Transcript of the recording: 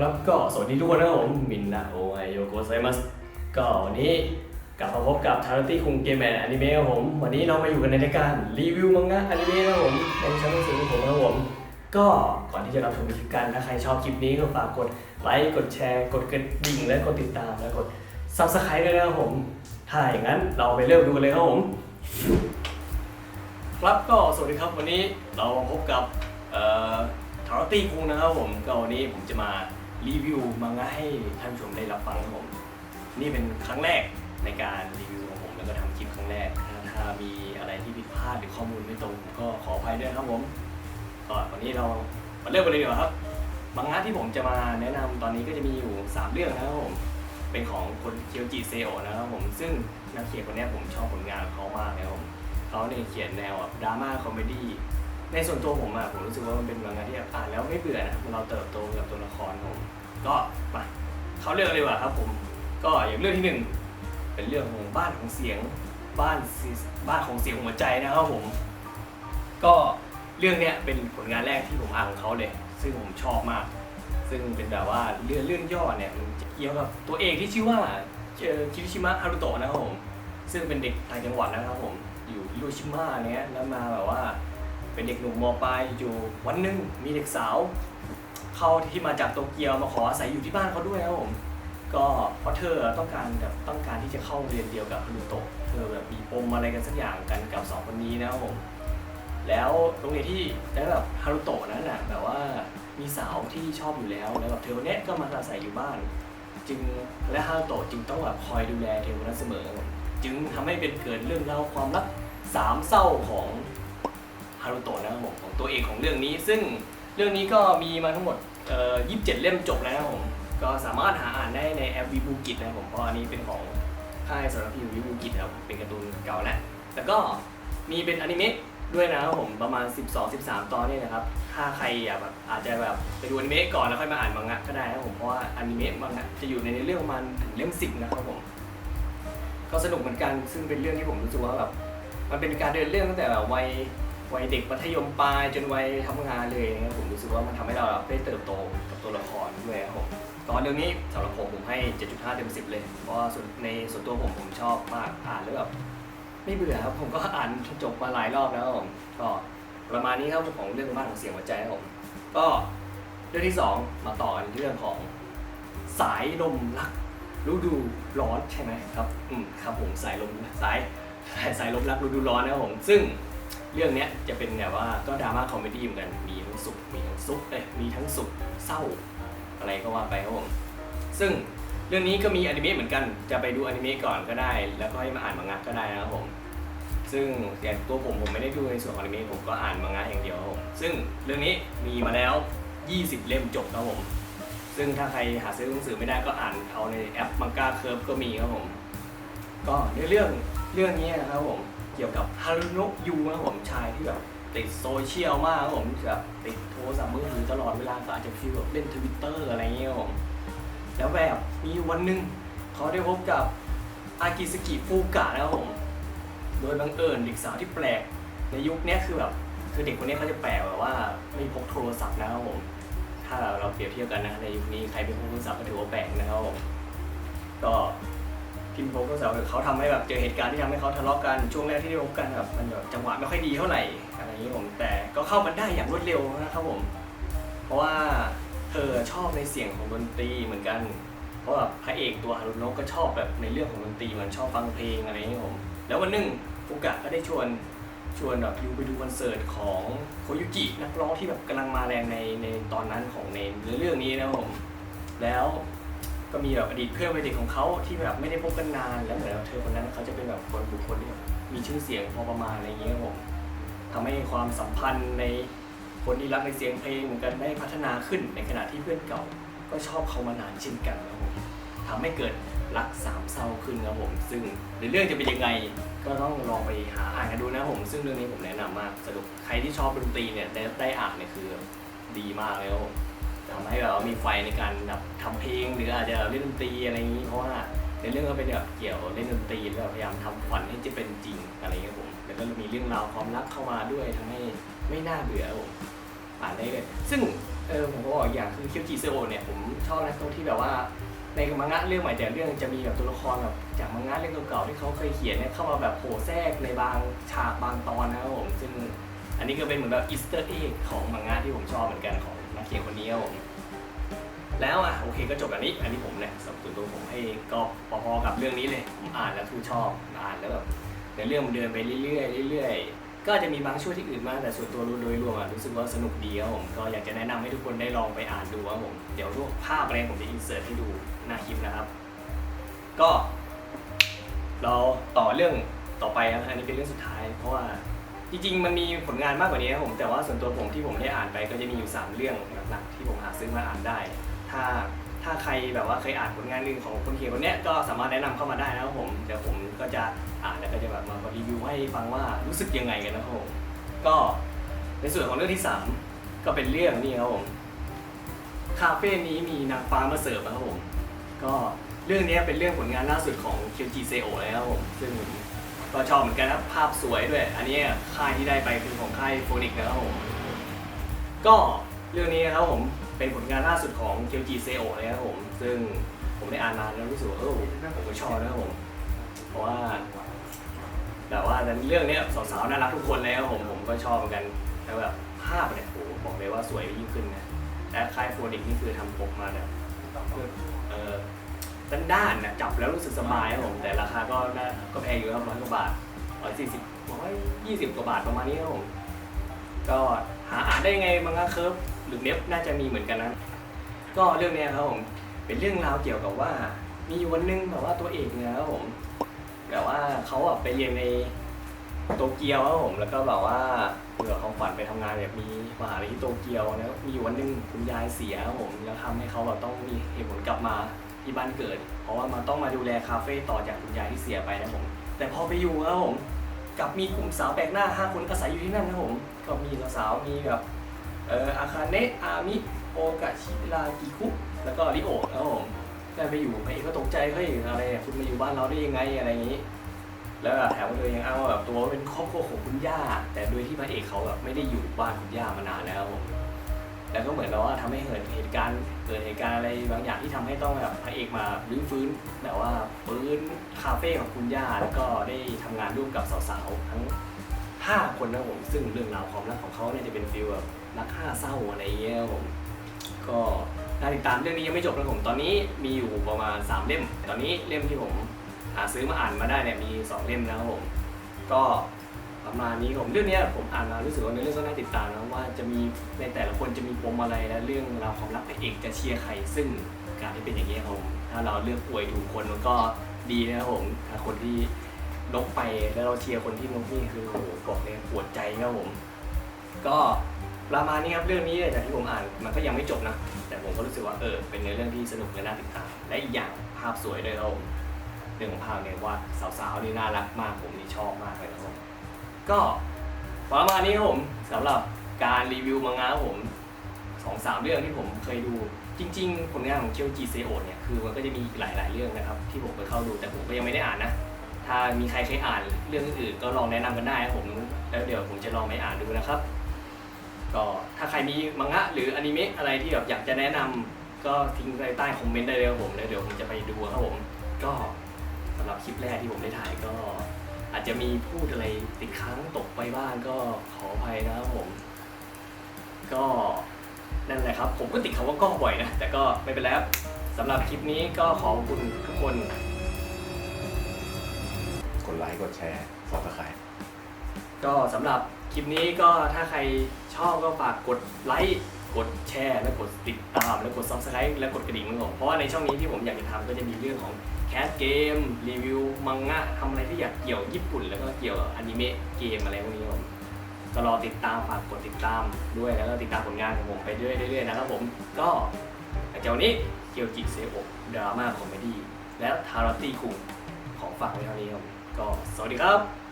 ครับก็สวัสดีทุกคนนะครับผมมินนะโอไอโยโกไซมัสก็วันนี้กลับมาพบกับทาร์ตี้คุงเกมแอนอนิเมะครับผม วันนี้เรามาอยู่กันในรายการรีวิวมังงะอนิเมะนะครับผมในช่องสื่อของผมนะครับผมก็ก่อนที่จะรับชมคลิปกันถ้าใครชอบคลิปนี้ก็ฝากกดไลค์กดแชร์กดกระดิ่งและกดติดตามและกดซับสไครต์ด้วยนะครับผมถ้าอย่างนั้นเราไปเริ่มดูกันเลยครับผมครับก็สวัสดีครับวันนี้เราพบกับทาร์ตี้คุงนะครับผมก็วันนี้ผมจะมา รีวิวมังงะให้ท่านชมได้รับฟังครับผม นี่เป็นครั้งแรกในการรีวิวของผมแล้วก็ทำคลิปครั้งแรกถ้าถ้ามีอะไรที่ผิดพลาดหรือข้อมูลไม่ตรงก็ขออภัยด้วยครับผมก็วันนี้เรามาเริ่มกันเลยดีกว่าครับมังงะที่ผมจะมาแนะนำตอนนี้ก็จะมีอยู่ 3 เรื่องนะครับผมเป็นของคนเคียวจิเซโอนะครับผมซึ่งนักเขียนคนนี้ผมชอบผลงานเขามากเลยครับผมเขาเนี่ยเขียนแนวแบบดราม่าคอมเมดี้ ในส่วนตัวผมอะผมรู้สึกว่ามันเป็นมังงะที่อ่านแล้วไม่เบื่อนะเราเติบโตกับตัวละครผมก็มาเขาเรื่องอะไรดีกว่าครับผมก็อย่างเรื่องที่หนึ่งเป็นเรื่องของบ้านของเสียงบ้านบ้านของเสียงหัวใจนะครับผม ก็เรื่องเนี้ยเป็นผลงานแรกที่ผมอ่านของเขาเลย ซึ่งผมชอบมาก ซึ่งเป็นแบบว่าเรื่องเรื่องย่อเนี่ยมันเกี่ยวกับตัวเอกที่ชื่อว่าเอคิริชิมะฮารุโตะนะครับผมซึ่งเป็นเด็กต่างจังหวัดนะครับผมอยู่ฮิโรชิมาเนี้ยแล้วมาแบบว่า เป็นเด็กหนุ่มมปลายอยู่วันหนึ่งมีเด็กสาว เข้าที่มาจากโตเกียวมาขออาศัยอยู่ที่บ้านเขาด้วยครับผมก็เพราะเธอต้องการแบบต้องการที่จะเข้าเรียนเดียวกับฮารุโตะเธอแบบมีปมอะไรกันสักอย่างกันกับสองคนนี้นะครับผมแล้วโรงเรียนที่แล้วแบบฮารุโตะนั้นน่ะแบบว่ามีสาวที่ชอบอยู่แล้วแล้วแบบเธอคนเนี้ยก็มาอาศัยอยู่บ้าน จึงและฮารุโตะจึงต้องแบบคอยดูแลเธอคนนั้นเสมอ จึงทำให้เป็นเกิดเรื่องราวความรักสามเศร้าของารุโตะนะครับผมของตัวเอกของเรื่องนี้ ซึ่งเรื่องนี้ก็มีมาทั้งหมดเอ่อ27 เล่มจบแล้วนะครับผมก็สามารถหาอ่านได้ในแอปวิบูกิจนะครับผมเพราะอันนี้เป็นของค่ายสารพิมพ์วิบูกิจนะครับเป็นการ์ตูนเก่าแล้วแล้วก็มีเป็นอนิเมะด้วยนะครับผมประมาณ 12-13 ตอนนี่นะครับ ถ้าใครอะแบบอาจจะแบบไปดูอนิเมะก่อนแล้วค่อยมาอ่านมังงะก็ได้นะครับผมเพราะว่าอนิเมะมังงะจะอยู่ในเรื่องมาณถึงเล่มสิบนะครับผมก็สนุกเหมือนกันซึ่งเป็นเรื่องที่ผมรู้สึกว่าแบบมันเป็นการเดินเรื่องตั้งแต่แบบวัย วัยเด็กมัธยมปลายจนวัยทำงานเลยนะครับผมรู้สึกว่ามันทำให้เราได้เติบโตกับตัวละครด้วยครับผมตอนเรื่องนี้สำหรับผมผมให้ 7.5 เต็ม 10 เลย เพราะว่าในส่วนตัวผมผมชอบมากอ่านแล้วแบบไม่เบื่อครับ ผมก็อ่านจบมาหลายรอบแล้วครับผมก็ประมาณนี้ครับของเรื่องบ้านของเสียงหัวใจครับผมก็เรื่องที่สองมาต่อกันเรื่องของสายลมรักฤดูร้อนใช่ไหมครับ อืมครับผมสายลมสายสายสายลมรักฤดูร้อนนะครับผมซึ่ง เรื่องเนี้ยจะเป็นแบบว่าก็ดราม่าคอมเมดี้เหมือนกัน มีทั้งสุข มีทั้งซุกเอ้ยมีทั้งสุขเศร้า อะไรก็ว่าไปครับผม ซึ่งเรื่องนี้ก็มีอนิเมะเหมือนกัน จะไปดูอนิเมะก่อนก็ได้ แล้วก็ให้มาอ่านมังงะก็ได้นะครับผม ซึ่งอย่ตัวผมผมไม่ได้ดูในส่วนของอนิเมะผมก็อ่านมังงะอย่างเดียวครับผม ซึ่งเรื่องนี้มีมาแล้ว 20 เล่มจบครับผม ซึ่งถ้าใครหาซื้อหนังสือไม่ได้ก็อ่านเอาในแอปมังกาเคิร์ฟก็มีครับผม ก็ในเรื่องเรื่องนี้นะครับผม เกี่ยวกับฮารุโนะยูนะครับผมชายที่แบบติดโซเชียลมากครับผมแบบติดโทรศัพท์มือถือตลอดเวลาก็อาจจะฟีลแบบเล่นทวิตเตอร์อะไรเงี้ยครับผมแล้วแบบมีวันหนึ่งเขาได้พบกับอากิสกิฟูกะนะครับผม โดยบังเอิญเด็กสาวที่แปลกในยุคนี้คือแบบคือเด็กคนนี้เขาจะแปลกแบบว่าไม่พกโทรศัพท์นะครับผม ถ้าเราเปรียบเทียบกันนะในยุคนี้ใครเป็นผู้โทรศัพท์ก็ถือว่าแปลกนะครับผมก็ พิมพ์โทรศัพท์เขาทำให้แบบเจอเหตุการณ์ที่ทำให้เขาทะเลาะกันช่วงแรกที่ได้พบกันแบบมันแบบจังหวะไม่ค่อยดีเท่าไหร่อะไรอย่างนี้ผมแต่ก็เข้ากันได้อย่างรวดเร็วนะครับผม เพราะว่าเธอชอบในเสียงของดนตรีเหมือนกันเพราะแบบพระเอกตัวฮารุโนะก็ชอบแบบในเรื่องของดนตรีมันชอบฟังเพลงอะไรอย่างนี้ผมแล้ววันหนึ่งฟุกะก็ได้ชวนชวนแบบยูไปดูคอนเสิร์ตของโคยุกินักร้องที่แบบกำลังมาแรงในในตอนนั้นของในเรื่องนี้นะครับผมแล้ว ก็มีแบบอดีตเพื่อนวัยเด็กของเขาที่แบบไม่ได้พบกันนาน แล้วเหมือนเธอคนนั้นเขาจะเป็นแบบคนบุคคลที่แบบมีชื่อเสียงพอประมาณอะไรอย่างเงี้ยครับผมทำให้ความสัมพันธ์ในคนที่รักในเสียงเพลงเหมือนกันได้พัฒนาขึ้นในขณะที่เพื่อนเก่า ก็ชอบเขามานานเช่นกันครับผมทำให้เกิดรักสามเศร้าขึ้นครับผม ซึ่งในเรื่องจะเป็นยังไงก็ต้องลองไปหาอ่านกันดูนะครับผม ซึ่งเรื่องนี้ผมแนะนำมากสรุปใครที่ชอบดนตรีเนี่ยได้ได้อ่านเนี่ยคือดีมากเลยครับผม ทำให้แบบว่ามีไฟในการแบบทำเพลงหรืออาจจะเล่นดนตรีอะไรอย่างนี้เพราะว่าในเรื่องก็เป็นแบบเกี่ยวเล่นดนตรีแล้วพยายามทำฝันให้จะเป็นจริงอะไรอย่างเงี้ยผมแล้วก็มีเรื่องราวความรักเข้ามาด้วยทำให้ไม่น่าเบื่อผมอ่านได้เลย ซึ่งเออผมก็บอกอย่างคือคิวจิเซโอเนี่ยผมชอบนะตรงที่แบบว่าในมังงะเรื่องใหม่แต่เรื่องจะมีแบบตัวละครแบบจากมังงะเรื่องเก่าๆที่เขาเคยเขียนเนี่ยเข้ามาแบบโผล่แทรกในบางฉากบางตอนนะครับผมซึ่งอันนี้ก็เป็นเหมือนแบบอีสเตอร์เอ็กของมังงะที่ผมชอบเหมือนกันของ เขียนคนนี้ครับผมแล้วอะโอเคก็จบแบบนี้ อันนี้ผมเนี่ยสำหรับส่วนตัวผมให้ก็พอๆกับเรื่องนี้เลยผมอ่านแล้วทูชอบอ่านแล้วแบบในเรื่องมันเดินไปเรื่อยๆเรื่อยๆก็จะมีบางช่วงที่อื่นมากแต่ส่วนตัวโดยรวมอะรู้สึกว่าสนุกดีครับผมก็อยากจะแนะนำให้ทุกคนได้ลองไปอ่านดูครับผมเดี๋ยวรูปภาพอะไรผมจะอินเสิร์ตให้ดูหน้าคลิปนะครับ ก็เราต่อเรื่องต่อไปครับอันนี้เป็นเรื่องสุดท้ายเพราะว่า จริงๆ มันมีผลงานมากกว่านี้ครับผม แต่ว่าส่วนตัวผมที่ผมได้อ่านไปก็จะมีอยู่ 3 เรื่องหลักๆที่ผมหาซื้อมาอ่านได้ ถ้าถ้าใครแบบว่าเคยอ่านผลงานอื่นของคนเขียนคนนี้ก็สามารถแนะนำเข้ามาได้นะครับผม เดี๋ยวผมก็จะอ่านแล้วก็จะแบบมารีวิวให้ฟังว่ารู้สึกยังไงกันนะครับผมก็ในส่วนของเรื่องที่ 3 ก็เป็นเรื่องนี้ครับผมคาเฟ่นี้มีนางฟ้ามาเสิร์ฟนะครับผม ก็เรื่องนี้เป็นเรื่องผลงานล่าสุดของคิวจีเซโอเลยครับผมซึ่ง ก็ชอบเหมือนกันนะภาพสวยด้วย อันนี้ค่ายที่ได้ไปคือของค่ายโฟนิกนะครับผมก็เรื่องนี้นะครับผมเป็นผลงานล่าสุดของคิวจีเซโอเลยครับผมซึ่งผมได้อ่านมาแล้วรู้สึกว่าเออผมก็ชอบนะครับผมเพราะว่าแต่ว่าเรื่องนี้สาวๆน่ารักทุกคนเลยครับผมผมก็ชอบเหมือนกันแล้วแบบภาพเนี่ยโอ้โหบอกเลยว่าสวยยิ่งขึ้นนะและค่ายโฟนิกนี่คือทำปกมาแบบเออ ด้านด้านๆนะจับแล้วรู้สึกสบายครับผมแต่ราคาก็น่าก็แพงอยู่ครับร้อยกว่าบาทร้อยสี่สิบร้อยยี่สิบกว่าบาทประมาณนี้ครับผมก็หาอ่านได้ยังไงมังงะเคิร์ฟหรือเน็บน่าจะมีเหมือนกันนะก็เรื่องนี้ครับผมเป็นเรื่องราวเกี่ยวกับว่า มีวันหนึงแบบว่าตัวเอกเนี่ยครับผมแบบว่าเขาอะไปเรียนในโตเกียวครับผมแล้วก็แบบว่าเผื่อเขาฝันไปทำงานแบบมีมหาลัยที่โตเกียวแล้วมีวันหนึงคุณยายเสียครับผมแล้วทำให้เขาแบบต้องมีเหตุผลกลับมา ที่บ้านเกิด เพราะว่ามันต้องมาดูแลคาเฟ่ต่อจากคุณยายที่เสียไปนะผม แต่พอไปอยู่ครับผมกลับมีกลุ่มสาวแปลกหน้าห้าคนอาศัยอยู่ที่นั่นนะผมก็มีสาวๆมีแบบเอ่ออาคาเนะอามิโอกะชิรากิคุแล้วก็ริโอะนะครับผมได้ไปอยู่พระเอกก็ตกใจเฮ้ยอะไรอะคุณมาอยู่บ้านเราได้ยังไงอะไรอย่างนี้ แล้วแถมว่าตัวเองอ้างว่าแบบตัวเป็นครอบครัวของคุณย่า แต่โดยที่พระเอกเขาแบบไม่ได้อยู่บ้านคุณย่ามานานแล้วผม แล้วก็เหมือนกับว่าทำให้เกิดเหตุการณ์เกิดเหตุการณ์อะไรบางอย่างที่ทำให้ต้องแบบพระเอกมารื้อฟื้นแบบว่าฟื้นคาเฟ่ของคุณย่าแล้วก็ได้ทำงานร่วมกับสาวๆทั้ง5คนนะผมซึ่งเรื่องราวความรักของเขาเนี่ยจะเป็นฟีลแบบรักห้าเศร้าอะไรอย่างเงี้ยผมก็น่าติดตามเรื่องนี้ยังไม่จบนะผมตอนนี้มีอยู่ประมาณ 3 เล่ม ตอนนี้เล่มที่ผมหาซื้อมาอ่านมาได้เนี่ยมี 2 เล่มนะครับผมก็ ประมาณนี้ผมเรื่องนี้ผมอ่านมารู้สึกว่าในเรื่องก็น่าติดตามนะว่าจะมีในแต่ละคนจะมีปมอะไรและเรื่องราวความรักพระเอกจะเชียร์ใครซึ่งการที่เป็นอย่างนี้ครับผมถ้าเราเลือกป่วยถูกคนมันก็ดีนะครับผมถ้าคนที่นกไปแล้วเราเชียร์คนที่นกนี่คือโอ้โหบอกเลยปวดใจครับผม ก็ประมาณนี้ครับเรื่องนี้จากที่ผมอ่านมันก็ยังไม่จบนะ แต่ผมก็รู้สึกว่าเออเป็นเนื้อเรื่องที่สนุกและน่าติดตามและอีกอย่างภาพสวยด้วยครับผมเรื่องของภาพเนี่ยว่าสาวๆนี่น่ารักมากผมนี่ชอบมากเลยครับผม ก็ประมาณนี้ครับผมสำหรับการรีวิวมังงะครับผมสองสามเรื่องที่ผมเคยดู จริง ๆ ผลงานของเคียวจีเซโอเนี่ยคือมันก็จะมีอีกหลาย ๆ เรื่องนะครับ ที่ผมไปเข้าดูแต่ผมก็ยังไม่ได้อ่านนะ ถ้ามีใครเคยอ่านเรื่องอื่นๆก็ลองแนะนำกันได้ครับผมแล้วเดี๋ยวผมจะลองไปอ่านดูนะครับ ก็ถ้าใครมีมังงะหรืออนิเมะอะไรที่แบบอยากจะแนะนำก็ทิ้งไว้ใต้คอมเมนต์ได้เลยครับผมแล้วเดี๋ยวผมจะไปดูครับผม ก็สำหรับคลิปแรกที่ผมได้ถ่ายก็ อาจจะมีพูดอะไรติดค้างตกไปบ้างก็ขออภัยนะครับผม ก็นั่นแหละครับ ผมก็ติดคำว่าก็บ่อยนะ แต่ก็ไม่เป็นไรครับสำหรับคลิปนี้ก็ขอบคุณทุกคน กดไลค์กดแชร์สอบสไครก็สำหรับคลิปนี้ก็ถ้าใครชอบก็ฝากกดไลค์ กดแชร์ และกดติดตาม และกด subscribe และกดกระดิ่งนะครับผมเพราะว่าในช่องนี้ที่ผมอยากจะทำก็จะมีเรื่องของแคสเกม รีวิว มังงะทำอะไรที่อยากเกี่ยวญี่ปุ่น แล้วก็เกี่ยวอนิเมะเกมอะไรพวกนี้ผมก็รอติดตามฝากกดติดตามด้วยแล้วก็ติดตามผลงานของผมไปเรื่อยๆนะครับผมก็จากวันนี้เกียวจิเซโอดราม่าคอมเมดี้และทาราตี้คุงของฝากไว้เท่านี้ครับผมก็สวัสดีครับ